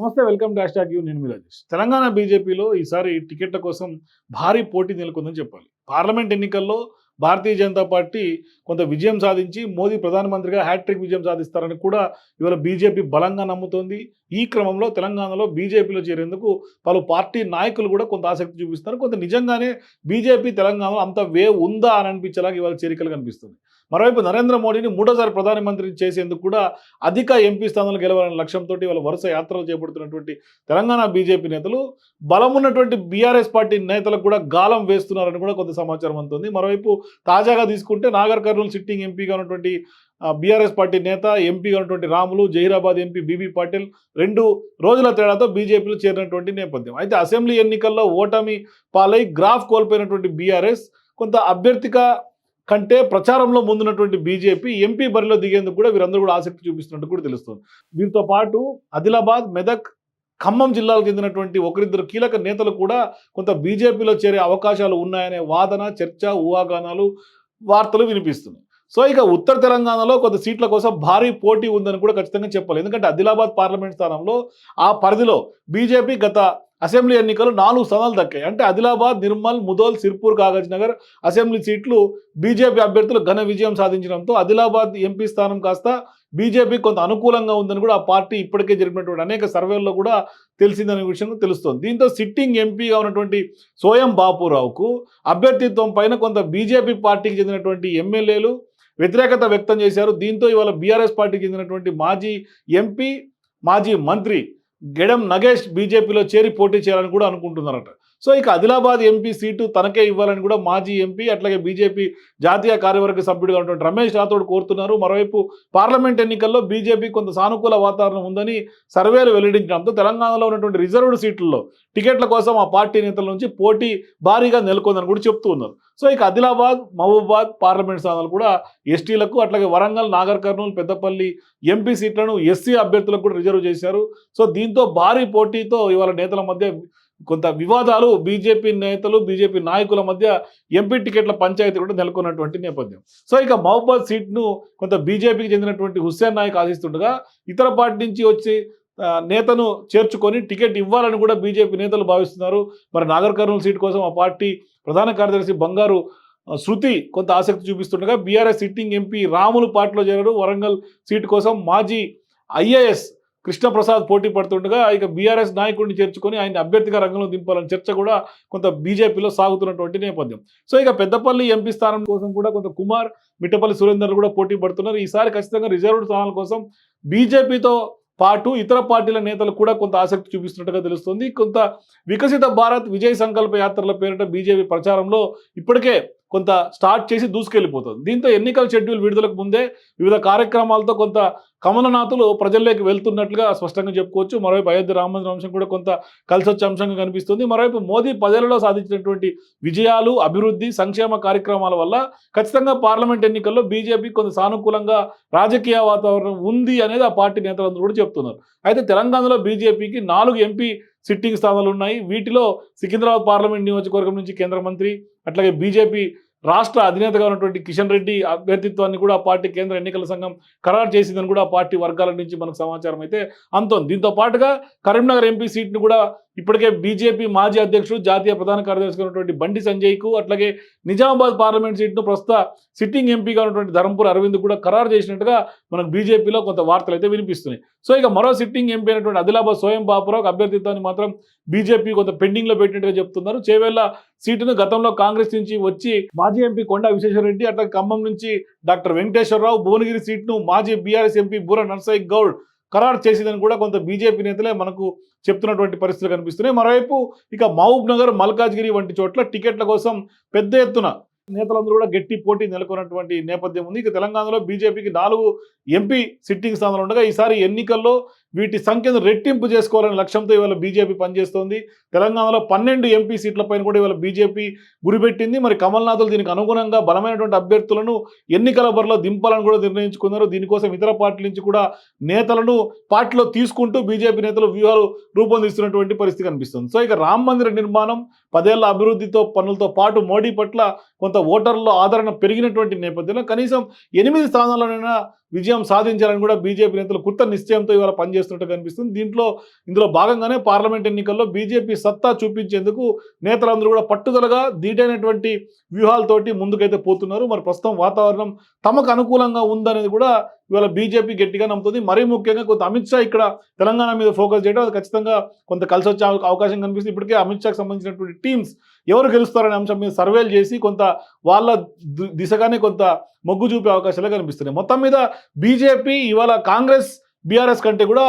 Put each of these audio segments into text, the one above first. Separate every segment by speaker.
Speaker 1: నమస్తే welcome dash talk you. నేను మీ రాజేష్. తెలంగాణ బీజేపీలో ఈసారి టికెట్ల కోసం భారీ పోటీ నెలకొందని చెప్పాలి. పార్లమెంట్ ఎన్నికల్లో భారతీయ జనతా పార్టీ కొంత విజయం సాధించి మోదీ ప్రధానమంత్రిగా హ్యాట్రిక్ విజయం సాధిస్తారని కూడా ఇవాళ బీజేపీ బలంగా నమ్ముతోంది. ఈ క్రమంలో తెలంగాణలో బీజేపీలో చేరేందుకు పలు పార్టీ నాయకులు కూడా కొంత ఆసక్తి చూపిస్తున్నారు. కొంత నిజంగానే బీజేపీ తెలంగాణలో అంత వే ఉందా అని అనిపించేలాగా ఇవాళ చేరికలు కనిపిస్తుంది మరోవైపు నరేంద్ర మోడీని మూడోసారి ప్రధానమంత్రిని చేసేందుకు కూడా అధిక ఎంపీ స్థానాలు గెలవాలనే లక్ష్యంతో వాళ్ళ వరుస యాత్రలు చేపడుతున్నటువంటి తెలంగాణ బీజేపీ నేతలు బలం ఉన్నటువంటి బీఆర్ఎస్ పార్టీ నేతలకు కూడా గాలం వేస్తున్నారని కూడా కొంత సమాచారం అందుతుంది. మరోవైపు తాజాగా తీసుకుంటే నాగర్ కర్నూలు సిట్టింగ్ ఎంపీగా ఉన్నటువంటి బీఆర్ఎస్ పార్టీ నేత ఎంపీగా ఉన్నటువంటి రాములు జహీరాబాద్ ఎంపీ బీబీ పాటిల్ రెండు రోజుల తేడాతో బీజేపీలో చేరినటువంటి నేపథ్యం. అయితే అసెంబ్లీ ఎన్నికల్లో ఓటమి పాలై గ్రాఫ్ కోల్పోయినటువంటి బీఆర్ఎస్ కొంత అభ్యర్థిగా కంటే ప్రచారంలో ముందున్నటువంటి బీజేపీ ఎంపీ బరిలో దిగేందుకు కూడా వీరందరూ కూడా ఆసక్తి చూపిస్తున్నట్టు కూడా తెలుస్తుంది. వీరితో పాటు ఆదిలాబాద్ మెదక్ ఖమ్మం జిల్లాలకు చెందినటువంటి ఒకరిద్దరు కీలక నేతలు కూడా కొంత బీజేపీలో చేరే అవకాశాలు ఉన్నాయనే వాదన చర్చ ఊహాగానాలు వార్తలు వినిపిస్తున్నాయి. సో ఇక ఉత్తర తెలంగాణలో కొంత సీట్ల కోసం భారీ పోటీ ఉందని కూడా ఖచ్చితంగా చెప్పాలి. ఎందుకంటే ఆదిలాబాద్ పార్లమెంట్ స్థానంలో ఆ పరిధిలో బీజేపీ గత అసెంబ్లీ ఎన్నికలు నాలుగు స్థానాలు దక్కాయి. అంటే Adilabad Nirmal Mudhol Sirpur Kagaz Nagar assembly seats BJP అభ్యర్థులు ఘన విజయం సాధించడంతో ఆదిలాబాద్ ఎంపీ స్థానం కాస్త బీజేపీ కొంత అనుకూలంగా ఉందని కూడా ఆ పార్టీ ఇప్పటికే జరిపినటువంటి అనేక సర్వేల్లో కూడా తెలిసిందనే విషయం తెలుస్తోంది. దీంతో సిట్టింగ్ ఎంపీగా ఉన్నటువంటి సోయం బాపురావుకు అభ్యర్థిత్వం పైన కొంత బీజేపీ పార్టీకి చెందినటువంటి ఎమ్మెల్యేలు వ్యతిరేకత వ్యక్తం చేశారు. దీంతో ఇవాళ బీఆర్ఎస్ పార్టీకి చెందినటువంటి మాజీ ఎంపీ మాజీ మంత్రి గెడం నగేష్ బీజేపీలో చేరి పోటీ చేయాలని కూడా అనుకుంటున్నారట. సో ఇక ఆదిలాబాద్ ఎంపీ సీటు తనకే ఇవ్వాలని కూడా మాజీ ఎంపీ అట్లాగే బీజేపీ జాతీయ కార్యవర్గ సభ్యుడిగా ఉన్నటువంటి రమేష్ రాథోడ్ కోరుతున్నారు. మరోవైపు పార్లమెంట్ ఎన్నికల్లో బీజేపీ కొంత సానుకూల వాతావరణం ఉందని సర్వేలు వెల్లడించడంతో తెలంగాణలో ఉన్నటువంటి రిజర్వ్డ్ సీట్లలో టికెట్ల కోసం ఆ పార్టీ నేతల నుంచి పోటీ భారీగా నెలకొందని కూడా చెప్తూ ఉన్నారు. సో ఇక ఆదిలాబాద్ మహబూబాద్ పార్లమెంట్ స్థానాలు కూడా ఎస్టీలకు అట్లాగే వరంగల్ నాగర్ కర్నూలు పెద్దపల్లి ఎంపీ సీట్లను ఎస్సీ అభ్యర్థులకు కూడా రిజర్వ్ చేశారు. సో దీంతో భారీ పోటీతో ఇవాళ నేతల మధ్య కొంత వివాదాలు బీజేపీ నేతలు బీజేపీ నాయకుల మధ్య ఎంపీ టికెట్ల పంచాయతీ కూడా నెలకొన్నటువంటి నేపథ్యం. సో ఇక మహబాద్ సీట్ను కొంత బీజేపీకి చెందినటువంటి హుస్సేన్ నాయక్ ఆశిస్తుండగా ఇతర పార్టీ నుంచి వచ్చి నేతను చేర్చుకొని టికెట్ ఇవ్వాలని కూడా బీజేపీ నేతలు భావిస్తున్నారు. మరి నాగర్ కర్నూలు సీట్ కోసం ఆ పార్టీ ప్రధాన కార్యదర్శి బంగారు శృతి కొంత ఆసక్తి చూపిస్తుండగా బీఆర్ఎస్ సిట్టింగ్ ఎంపీ రాములు పార్టీలో చేరారు. వరంగల్ సీటు కోసం మాజీ ఐఏఎస్ కృష్ణప్రసాద్ పోటీ పడుతుండగా ఇక బీఆర్ఎస్ నాయకుడిని చేర్చుకొని ఆయన అభ్యర్థిగా రంగంలో దింపాలని చర్చ కూడా కొంత బీజేపీలో సాగుతున్నటువంటి నేపథ్యం. సో ఇక పెద్దపల్లి ఎంపీ స్థానం కోసం కూడా కొంత కుమార్ మిట్టపల్లి సురేందర్ కూడా పోటీ పడుతున్నారు. ఈసారి ఖచ్చితంగా రిజర్వ్డ్ స్థానాల కోసం బీజేపీతో పాటు ఇతర పార్టీల నేతలు కూడా కొంత ఆసక్తి చూపిస్తున్నట్టుగా తెలుస్తుంది. కొంత వికసిత భారత్ విజయ్ సంకల్ప యాత్రల పేరిట బీజేపీ ప్రచారంలో ఇప్పటికే కొంత స్టార్ట్ చేసి దూసుకెళ్ళిపోతుంది. దీంతో ఎన్నికల షెడ్యూల్ విడుదలకు ముందే వివిధ కార్యక్రమాలతో కొంత కమలనాథులు ప్రజల్లోకి వెళ్తున్నట్లుగా స్పష్టంగా చెప్పుకోవచ్చు. మరోవైపు అయోధ్య రామమందిర అంశం కూడా కొంత కలిసొచ్చే అంశంగా కనిపిస్తుంది. మరోవైపు మోదీ పదేళ్ళలో సాధించినటువంటి విజయాలు అభివృద్ధి సంక్షేమ కార్యక్రమాల వల్ల ఖచ్చితంగా పార్లమెంట్ ఎన్నికల్లో బీజేపీ కొంత సానుకూలంగా రాజకీయ వాతావరణం ఉంది అనేది ఆ పార్టీ నేతలందరూ కూడా చెప్తున్నారు. అయితే తెలంగాణలో బీజేపీకి నాలుగు ఎంపీ సిట్టింగ్ స్థానాలు ఉన్నాయి వీటిలో సికింద్రాబాద్ పార్లమెంట్ నియోజకవర్గం నుంచి కేంద్ర మంత్రి అట్లాగే బీజేపీ రాష్ట్ర అధినేతగా ఉన్నటువంటి కిషన్ రెడ్డి అభ్యర్థిత్వాన్ని కూడా పార్టీ కేంద్ర ఎన్నికల సంఘం ఖరారు చేసిందని కూడా పార్టీ వర్గాల నుంచి మనకు సమాచారం అయితే అంతోంది దీంతో పాటుగా కరీంనగర్ ఎంపీ సీట్ను కూడా ఇప్పటికే బీజేపీ మాజీ అధ్యక్షుడు జాతీయ ప్రధాన కార్యదర్శిగా ఉన్నటువంటి బండి సంజయ్కు అట్లాగే నిజామాబాద్ పార్లమెంట్ సీట్ను ప్రస్తుత సిట్టింగ్ ఎంపీగా ఉన్నటువంటి ధర్మపుర అరవింద్ కూడా ఖరారు చేసినట్టుగా మనకు బీజేపీలో కొంత వార్తలు అయితే వినిపిస్తున్నాయి. సో ఇక మరో సిట్టింగ్ ఎంపీ అయినటువంటి ఆదిలాబాద్ స్వయం బాపురావు అభ్యర్థిత్వాన్ని మాత్రం బీజేపీ కొంత పెండింగ్లో పెట్టినట్టుగా చెప్తున్నారు. చేవేళ్ళ సీటును గతంలో కాంగ్రెస్ నుంచి వచ్చి మాజీ ఎంపీ కొండా విశ్వేశ్వరరెడ్డి అట్లాగే ఖమ్మం నుంచి డాక్టర్ వెంకటేశ్వరరావు భువనగిరి సీట్ను మాజీ బీఆర్ఎస్ ఎంపీ బూర నర్సయ్య గౌడ్ ఖరారు చేసిందని కూడా కొంత బీజేపీ నేతలే మనకు చెప్తున్నటువంటి పరిస్థితులు కనిపిస్తున్నాయి. మరోవైపు ఇక మహబూబ్ నగర్ మల్కాజ్గిరి వంటి చోట్ల టికెట్ల కోసం పెద్ద ఎత్తున నేతలందరూ కూడా గట్టి పోటీ నెలకొన్నటువంటి నేపథ్యం ఉంది. ఇక తెలంగాణలో బీజేపీకి నాలుగు ఎంపీ సిట్టింగ్ స్థానాలు ఉండగా ఈసారి ఎన్నికల్లో వీటి సంఖ్యను రెట్టింపు చేసుకోవాలనే లక్ష్యంతో ఇవాళ బీజేపీ పనిచేస్తోంది. తెలంగాణలో పన్నెండు ఎంపీ సీట్లపైన కూడా ఇవాళ బీజేపీ గురిపెట్టింది. మరి కమల్నాథులు దీనికి అనుగుణంగా బలమైనటువంటి అభ్యర్థులను ఎన్నికల బరిలో దింపాలని కూడా నిర్ణయించుకున్నారు. దీనికోసం ఇతర పార్టీల నుంచి కూడా నేతలను పార్టీలో తీసుకుంటూ బీజేపీ నేతలు వ్యూహాలు రూపొందిస్తున్నటువంటి పరిస్థితి కనిపిస్తుంది. సో ఇక రామ మందిర నిర్మాణం పదేళ్ళ అభివృద్ధితో పనులతో పాటు మోడీ పట్ల కొంత ఓటర్లలో ఆదరణ పెరిగినటువంటి నేపథ్యంలో కనీసం ఎనిమిది స్థానాల్లోనైనా విజయం సాధించాలని కూడా బీజేపీ నేతలు కుర్త నిశ్చయంతో ఇవాళ పనిచేస్తున్నట్టు కనిపిస్తుంది. దీంట్లో ఇందులో భాగంగానే పార్లమెంట్ ఎన్నికల్లో బీజేపీ సత్తా చూపించేందుకు నేతలందరూ కూడా పట్టుదలగా దీటైనటువంటి వ్యూహాలతోటి ముందుకైతే పోతున్నారు. మరి ప్రస్తుతం వాతావరణం తమకు అనుకూలంగా ఉందనేది కూడా ఇవాళ బీజేపీ గట్టిగా నమ్ముతుంది. మరీ ముఖ్యంగా కొంత అమిత్ షా ఇక్కడ తెలంగాణ మీద ఫోకస్ చేయడం అది ఖచ్చితంగా కొంత కలిసి వచ్చే అవకాశం కనిపిస్తుంది. ఇప్పటికే అమిత్ షాకి సంబంధించినటువంటి టీమ్స్ ఎవరు గెలుస్తారనే అంశం మీద సర్వేలు చేసి కొంత వాళ్ళ ది- దిశగానే కొంత మొగ్గు చూపే అవకాశాలు కనిపిస్తున్నాయి. మొత్తం మీద బీజేపీ ఇవాళ కాంగ్రెస్ బీఆర్ఎస్ కంటే కూడా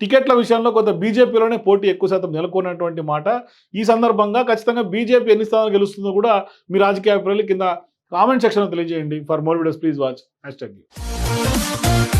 Speaker 1: టికెట్ల విషయంలో కొంత బీజేపీలోనే పోటీ ఎక్కువ శాతం నెలకొన్నటువంటి మాట. ఈ సందర్భంగా ఖచ్చితంగా బీజేపీ ఎన్ని స్థానాలు గెలుస్తుందో కూడా మీ రాజకీయ అభిప్రాయాలు కింద కామెంట్ సెక్షన్లో తెలియజేయండి. For more videos please watch. Hashtag Thank you.